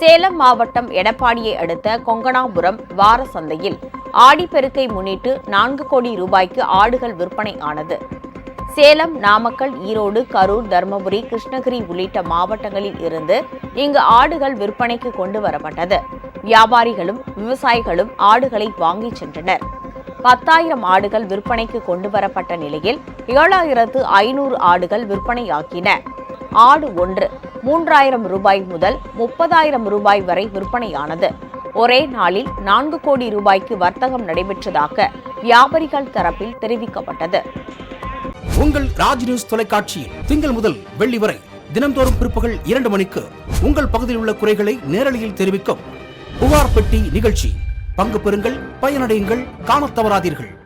சேலம் மாவட்டம் எடப்பாடியை அடுத்த கொங்கணாபுரம் வார சந்தையில் ஆடிப்பெருக்கை முன்னிட்டு நான்கு கோடி ரூபாய்க்கு ஆடுகள் விற்பனை ஆனது. சேலம் நாமக்கல் ஈரோடு கரூர் தருமபுரி கிருஷ்ணகிரி உள்ளிட்ட மாவட்டங்களில் இருந்து இங்கு ஆடுகள் விற்பனைக்கு கொண்டு வரப்பட்டது. வியாபாரிகளும் விவசாயிகளும் ஆடுகளை வாங்கிச் சென்றனர். பத்தாயிரம் ஆடுகள் விற்பனைக்கு கொண்டு வரப்பட்ட நிலையில் ஏழாயிரத்து ஐநூறு ஆடுகள் விற்பனையாக்கின ஆடு ஒன்று மூன்றாயிரம் ரூபாய் முதல் முப்பதாயிரம் ரூபாய் வரை விற்பனையானது. ஒரே நாளில் நான்கு கோடி ரூபாய்க்கு வர்த்தகம் நடைபெற்றதாக வியாபாரிகள் தரப்பில் தெரிவிக்கப்பட்டது. உங்கள் ராஜ் நியூஸ் தொலைக்காட்சியில் திங்கள் முதல் வெள்ளி வரை தினந்தோறும் பிற்பகல் இரண்டு மணிக்கு உங்கள் பகுதியில் உள்ள குறைகளை நேரலையில் தெரிவிக்கும் புகார் பெட்டி நிகழ்ச்சி. பங்கு பெறுங்கள் பயனடையுங்கள் காணத் தவறாதீர்கள்.